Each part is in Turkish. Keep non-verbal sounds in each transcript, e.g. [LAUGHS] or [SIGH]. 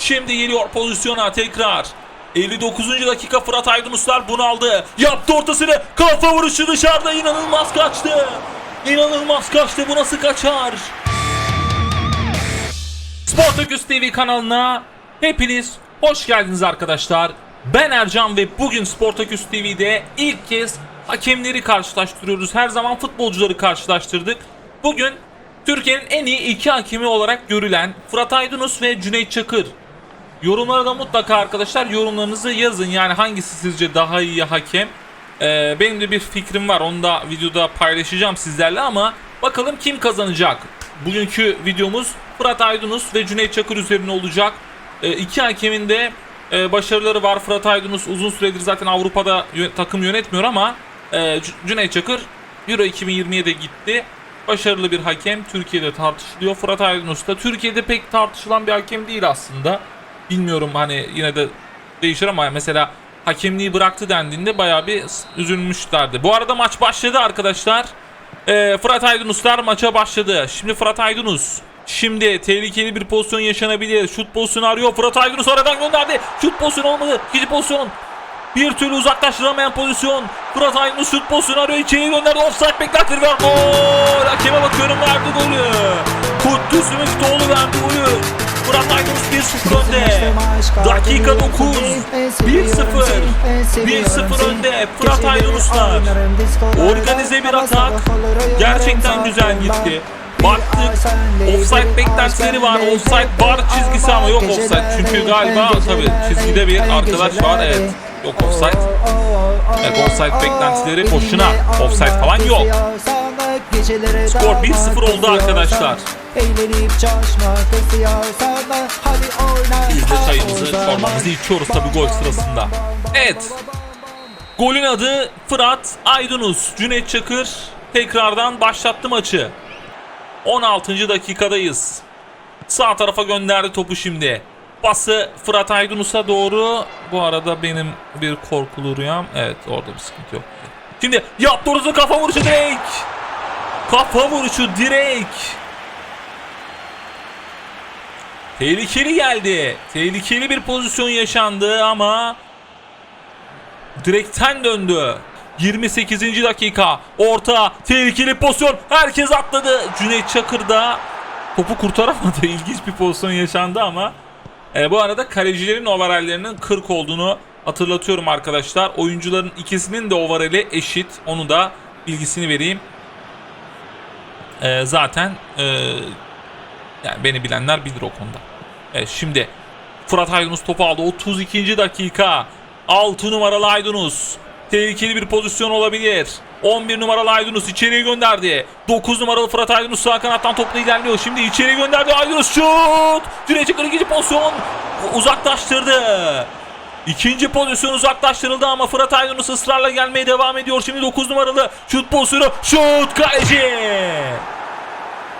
Şimdi geliyor pozisyona tekrar. 59. dakika Fırat Aydınuslar bunu aldı. Yaptı ortasını. Kafa vuruşu dışarıda inanılmaz kaçtı. İnanılmaz kaçtı. Bu nasıl kaçar? Sportaküs TV kanalına hepiniz hoş geldiniz arkadaşlar. Ben Ercan ve bugün Sportaküs TV'de ilk kez hakemleri karşılaştırıyoruz. Her zaman futbolcuları karşılaştırdık. Bugün Türkiye'nin en iyi iki hakemi olarak görülen Fırat Aydınus ve Cüneyt Çakır. Yorumlara da mutlaka arkadaşlar yorumlarınızı yazın. Yani hangisi sizce daha iyi hakem? Ee, benim de bir fikrim var. Onu da videoda paylaşacağım sizlerle ama bakalım kim kazanacak? Bugünkü videomuz Fırat Aydınus ve Cüneyt Çakır üzerine olacak. Ee, iki hakemin de e, başarıları var. Fırat Aydınus uzun süredir zaten Avrupa'da takım yönetmiyor ama e, Cüneyt Çakır Euro 2020'ye de gitti. Başarılı bir hakem Türkiye'de tartışılıyor. Fırat Aydınus da Türkiye'de pek tartışılan bir hakem değil aslında. Bilmiyorum hani yine de değişir ama mesela hakemliği bıraktı dendiğinde bayağı bir üzülmüşlerdi. Bu arada maç başladı arkadaşlar. Ee, Fırat Aydınuslar maça başladı. Şimdi Fırat Aydınus. Şimdi tehlikeli bir pozisyon yaşanabilir. Şut pozisyonu arıyor. Fırat Aydınus aradan gönderdi. Şut pozisyonu olmadı. İkinci pozisyon. Bir türlü uzaklaştıramayan pozisyon. Fırat Aydınus şut pozisyonu arıyor. İçeriye gönderdi. Offside beklentir var. Gol. Hakeme bakıyorum verdi golü. Kutlusu Müftüoğlu verdi golü. Fırat Aydınus 1-0 önde. Dakika 9. 1-0. 1-0 önde. Fırat Aydınuslar. Organize bir atak. Gerçekten güzel gitti. Baktık. Offside beklentileri var. Offside var çizgisi ama yok offside. Çünkü galiba tabi çizgide bir arkadaş var. Evet. Yok offside. Evet offside beklentileri boşuna. Offside falan yok. Skor 1-0 oldu arkadaşlar. Biz de çayımızı, çorbamızı içiyoruz tabi gol sırasında. Evet. Golün adı Fırat Aydınus. Cüneyt Çakır tekrardan başlattı maçı. 16. dakikadayız. Sağ tarafa gönderdi topu şimdi. Pası Fırat Aydınus'a doğru. Bu arada benim bir korkulu rüyam. Evet orada bir sıkıntı yok. Şimdi yaptı orası kafa vuruşu direkt. Kafa vuruşu direkt. Tehlikeli geldi. Tehlikeli bir pozisyon yaşandı ama direkten döndü. 28. dakika. Orta. Tehlikeli pozisyon. Herkes atladı. Cüneyt Çakır da topu kurtaramadı. [LAUGHS] İlginç bir pozisyon yaşandı ama e, bu arada kalecilerin overalllerinin 40 olduğunu hatırlatıyorum arkadaşlar. Oyuncuların ikisinin de overalli eşit. Onu da bilgisini vereyim. E, zaten e, yani beni bilenler bilir o konuda. Evet şimdi Fırat Aydınus topu aldı. 32. dakika. 6 numaralı Aydınus. Tehlikeli bir pozisyon olabilir. 11 numaralı Aydınus içeriye gönderdi. 9 numaralı Fırat Aydınus sağ kanattan topla ilerliyor. Şimdi içeriye gönderdi Aydınus şut. Cüneyt Çakır ikinci pozisyon uzaklaştırdı. İkinci pozisyon uzaklaştırıldı ama Fırat Aydınus ısrarla gelmeye devam ediyor. Şimdi 9 numaralı şut pozisyonu. Şut kaleci.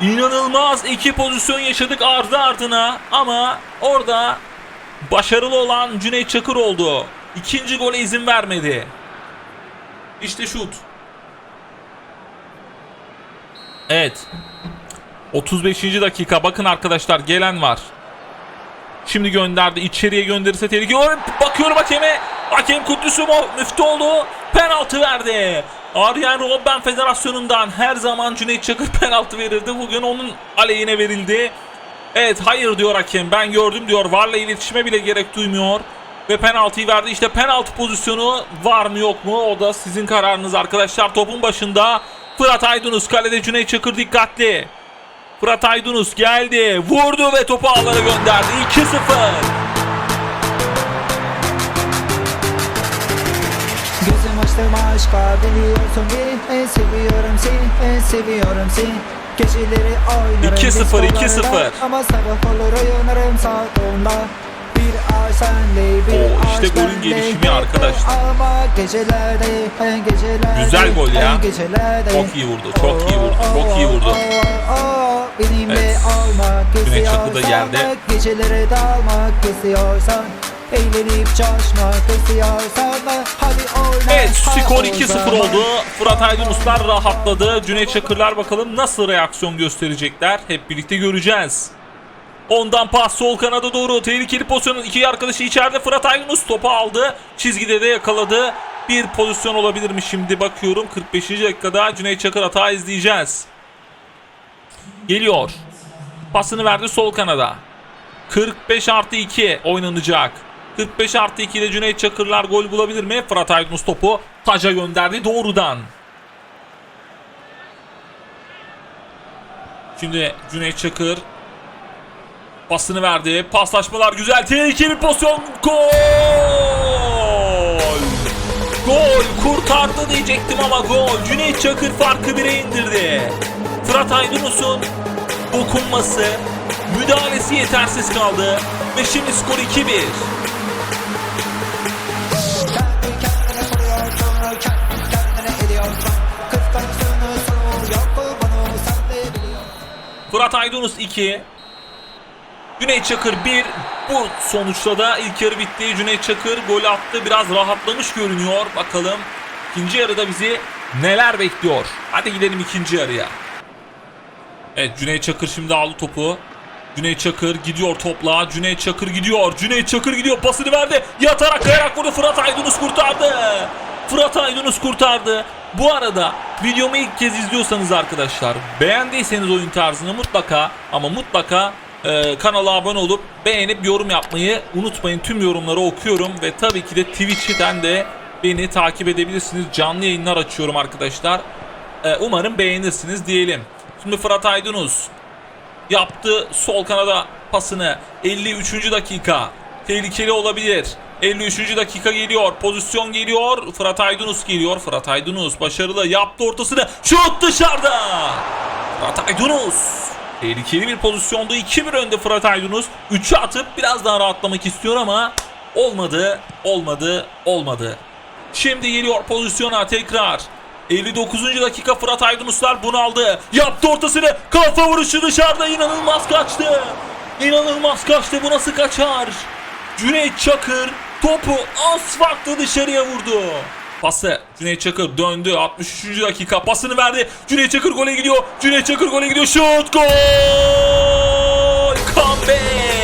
İnanılmaz iki pozisyon yaşadık ardı ardına ama orada başarılı olan Cüneyt Çakır oldu. İkinci gole izin vermedi. İşte şut. Evet. 35. dakika bakın arkadaşlar gelen var. Şimdi gönderdi. içeriye gönderirse tehlike. Bakıyorum hakeme. Hakem Kudüs'ü mu? Müftüoğlu penaltı verdi. Arjen Robben Federasyonu'ndan her zaman Cüneyt Çakır [LAUGHS] penaltı verirdi. Bugün onun aleyhine verildi. Evet hayır diyor hakem. Ben gördüm diyor. Varla iletişime bile gerek duymuyor. Ve penaltıyı verdi. İşte penaltı pozisyonu var mı yok mu? O da sizin kararınız arkadaşlar. Topun başında Fırat Aydınus. Kalede Cüneyt Çakır dikkatli. Fırat Aydınus geldi. Vurdu ve topu ağlara gönderdi. 2-0. Aşka biliyorsun ki en seviyorum seni en seviyorum seni Geceleri oynarım 2-0, diskolarda 2-0. Ama sabah olur uyanırım saat 10'da Bir ay senle bir Oo, işte aşk golün gelişimi arkadaşlar. Ama gecelerde en gecelerde Güzel gol ya. Çok iyi vurdu, çok iyi vurdu, çok iyi vurdu. Oh, oh, oh, Benimle Evet. olmak istiyorsan Gecelere dalmak istiyorsan Eğlenip coşmak istiyorsan da Hadi oyna Evet skor o 2-0 zaman. oldu. Fırat Aydınuslar rahatladı. Cüneyt Çakırlar bakalım nasıl reaksiyon gösterecekler. Hep birlikte göreceğiz. Ondan pas sol kanada doğru. Tehlikeli pozisyonun iki arkadaşı içeride. Fırat Aydınus topu aldı. Çizgide de yakaladı. Bir pozisyon olabilir mi şimdi bakıyorum. 45. dakikada Cüneyt Çakır hata izleyeceğiz. Geliyor. Pasını verdi sol kanada. 45 artı 2 oynanacak. 45 artı 2 ile Cüneyt Çakırlar gol bulabilir mi? Fırat Aydınus topu taca gönderdi doğrudan. Şimdi Cüneyt Çakır pasını verdi. Paslaşmalar güzel. Tehlikeli pozisyon. Gol! Gol! Kurtardı diyecektim ama gol. Cüneyt Çakır farkı bire indirdi. Fırat Aydınus'un dokunması, müdahalesi yetersiz kaldı. Ve şimdi skor 2-1. Fırat Aydınus 2. Cüneyt Çakır 1. Bu sonuçta da ilk yarı bitti. Cüneyt Çakır gol attı. Biraz rahatlamış görünüyor. Bakalım ikinci yarıda bizi neler bekliyor. Hadi gidelim ikinci yarıya. Evet Cüneyt Çakır şimdi aldı topu. Cüneyt Çakır gidiyor topla. Cüneyt Çakır gidiyor. Cüneyt Çakır gidiyor. Pasını verdi. Yatarak kayarak vurdu. Fırat Aydınus kurtardı. Fırat Aydınus kurtardı. Bu arada videomu ilk kez izliyorsanız arkadaşlar beğendiyseniz oyun tarzını mutlaka ama mutlaka e, kanala abone olup beğenip yorum yapmayı unutmayın. Tüm yorumları okuyorum ve tabii ki de Twitch'ten de beni takip edebilirsiniz. Canlı yayınlar açıyorum arkadaşlar. E, umarım beğenirsiniz diyelim. Şimdi Fırat Aydınus yaptı sol kanada pasını 53. dakika tehlikeli olabilir 53. dakika geliyor pozisyon geliyor Fırat Aydınus geliyor Fırat Aydınus başarılı yaptı ortasını şut dışarıda Fırat Aydınus tehlikeli bir pozisyonda 2-1 önde Fırat Aydınus 3'ü atıp biraz daha rahatlamak istiyor ama olmadı olmadı olmadı Şimdi geliyor pozisyona tekrar. 59. dakika Fırat Aydınuslar bunu aldı. Yaptı ortasını. Kafa vuruşu dışarıda inanılmaz kaçtı. İnanılmaz kaçtı. Bu nasıl kaçar? Cüneyt Çakır topu asfaltla dışarıya vurdu. Pası Cüneyt Çakır döndü 63. dakika pasını verdi. Cüneyt Çakır gole gidiyor. Cüneyt Çakır gole gidiyor. Şut gol! Comeback!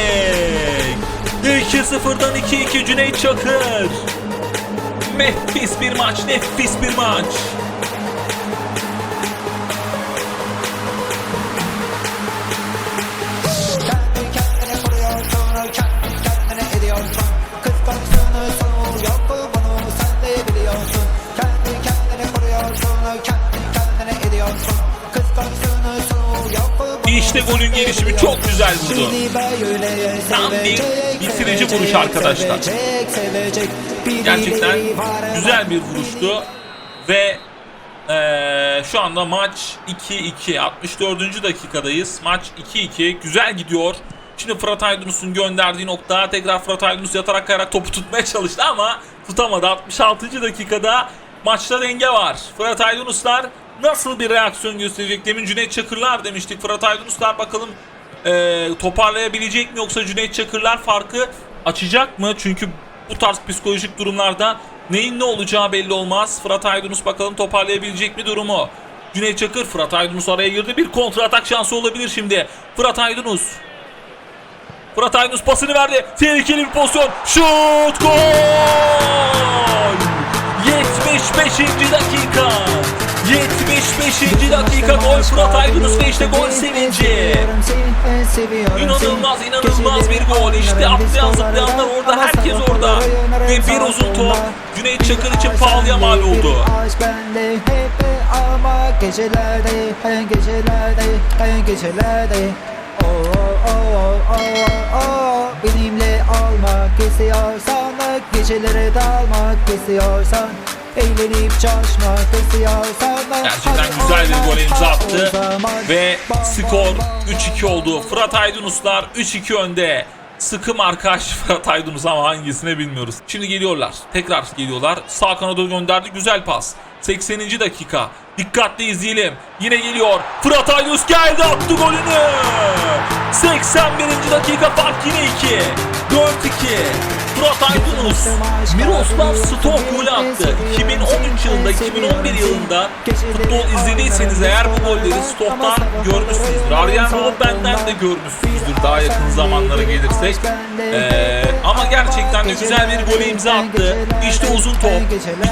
2-0'dan 2-2 Cüneyt Çakır. Nefis bir maç, nefis bir maç. De gelişimi çok güzel böyle Tam bir bitirici vuruş arkadaşlar. Gerçekten güzel bir vuruştu ve eee, şu anda maç 2-2 64. dakikadayız. Maç 2-2 güzel gidiyor. Şimdi Fırat Aydınus'un gönderdiği nokta tekrar Fırat Aydınus yatarak kayarak topu tutmaya çalıştı ama tutamadı. 66. dakikada maçta denge var. Fırat Aydınuslar nasıl bir reaksiyon gösterecek? Demin Cüneyt Çakırlar demiştik. Fırat Aydınuslar bakalım e, toparlayabilecek mi yoksa Cüneyt Çakırlar farkı açacak mı? Çünkü bu tarz psikolojik durumlarda neyin ne olacağı belli olmaz. Fırat Aydınus bakalım toparlayabilecek mi durumu? Cüneyt Çakır Fırat Aydınus araya girdi. Bir kontra atak şansı olabilir şimdi. Fırat Aydınus. Fırat Aydınus pasını verdi. Tehlikeli bir pozisyon. Şut gol! 75. dakika. 75. dakika gol Fırat Aydınus ve işte gol sevinci. İnanılmaz inanılmaz bir gol. İşte atlayan zıplayanlar orada herkes orada. Ve bir uzun top Cüneyt Çakır için pahalıya mal oldu. Gecelerde, gecelerde, gecelerde. Oh oh oh oh oh benimle olmak istiyorsan gecelere dalmak istiyorsan Eğlenip Gerçekten güzel bir gol imza attı. Ve skor bam, bam. 3-2 oldu. Fırat Aydınuslar 3-2 önde. Sıkı markaj [LAUGHS] Fırat Aydınus ama hangisine bilmiyoruz. Şimdi geliyorlar. Tekrar geliyorlar. Sağ kanada gönderdi. Güzel pas. 80. dakika. Dikkatli izleyelim. Yine geliyor. Fırat Aydınus geldi attı golünü. 81. dakika fark yine 2. 4-2. Fırat Aydınus, Miroslav Stoh golü attı. 2013 yılında, 2011 yılında futbol izlediyseniz eğer bu golleri Stoh'tan görmüşsünüzdür. Arjen Robben'den de görmüşsünüzdür daha yakın zamanlara gelirsek. Ee, ama gerçekten de güzel bir gole imza attı. İşte uzun top.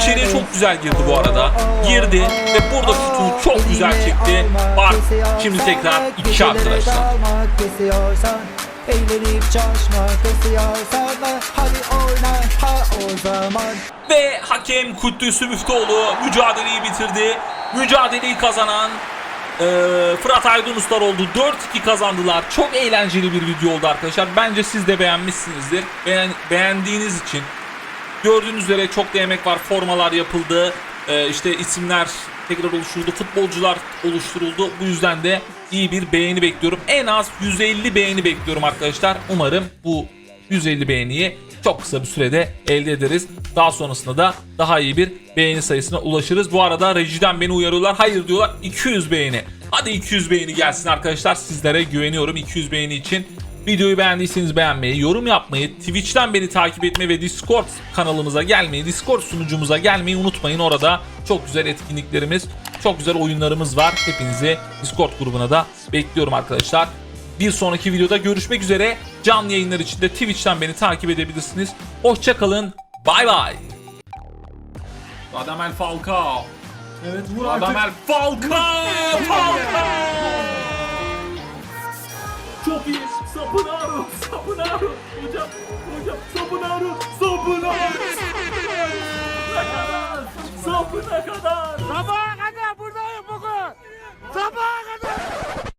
İçeriye çok güzel girdi bu arada. Girdi ve burada şutunu çok güzel çekti. Bak şimdi tekrar iki arkadaşlar. Eğlenip istiyorsan da hadi oyna ha o zaman Ve hakem Kuddüsü Müftüoğlu mücadeleyi bitirdi. Mücadeleyi kazanan e, Fırat Aydınuslar oldu. 4-2 kazandılar. Çok eğlenceli bir video oldu arkadaşlar. Bence siz de beğenmişsinizdir. Beğen, beğendiğiniz için gördüğünüz üzere çok da emek var. Formalar yapıldı. E, işte isimler tekrar oluşturuldu. Futbolcular oluşturuldu. Bu yüzden de iyi bir beğeni bekliyorum. En az 150 beğeni bekliyorum arkadaşlar. Umarım bu 150 beğeniyi çok kısa bir sürede elde ederiz. Daha sonrasında da daha iyi bir beğeni sayısına ulaşırız. Bu arada rejiden beni uyarıyorlar. Hayır diyorlar 200 beğeni. Hadi 200 beğeni gelsin arkadaşlar. Sizlere güveniyorum 200 beğeni için. Videoyu beğendiyseniz beğenmeyi, yorum yapmayı, Twitch'ten beni takip etmeyi ve Discord kanalımıza gelmeyi, Discord sunucumuza gelmeyi unutmayın. Orada çok güzel etkinliklerimiz, çok güzel oyunlarımız var. Hepinizi Discord grubuna da bekliyorum arkadaşlar. Bir sonraki videoda görüşmek üzere. Canlı yayınlar için de Twitch'ten beni takip edebilirsiniz. Hoşçakalın. Bay bay. Radamel Falcao. Evet vur artık. Radamel Falcao. Falcao. Çok iyi. Sapunaru, Sapunaru. Hocam, hocam. Sapunaru, Sapunaru. Sapına kadar. Sabaha kadar buradayım bugün. Sabaha kadar.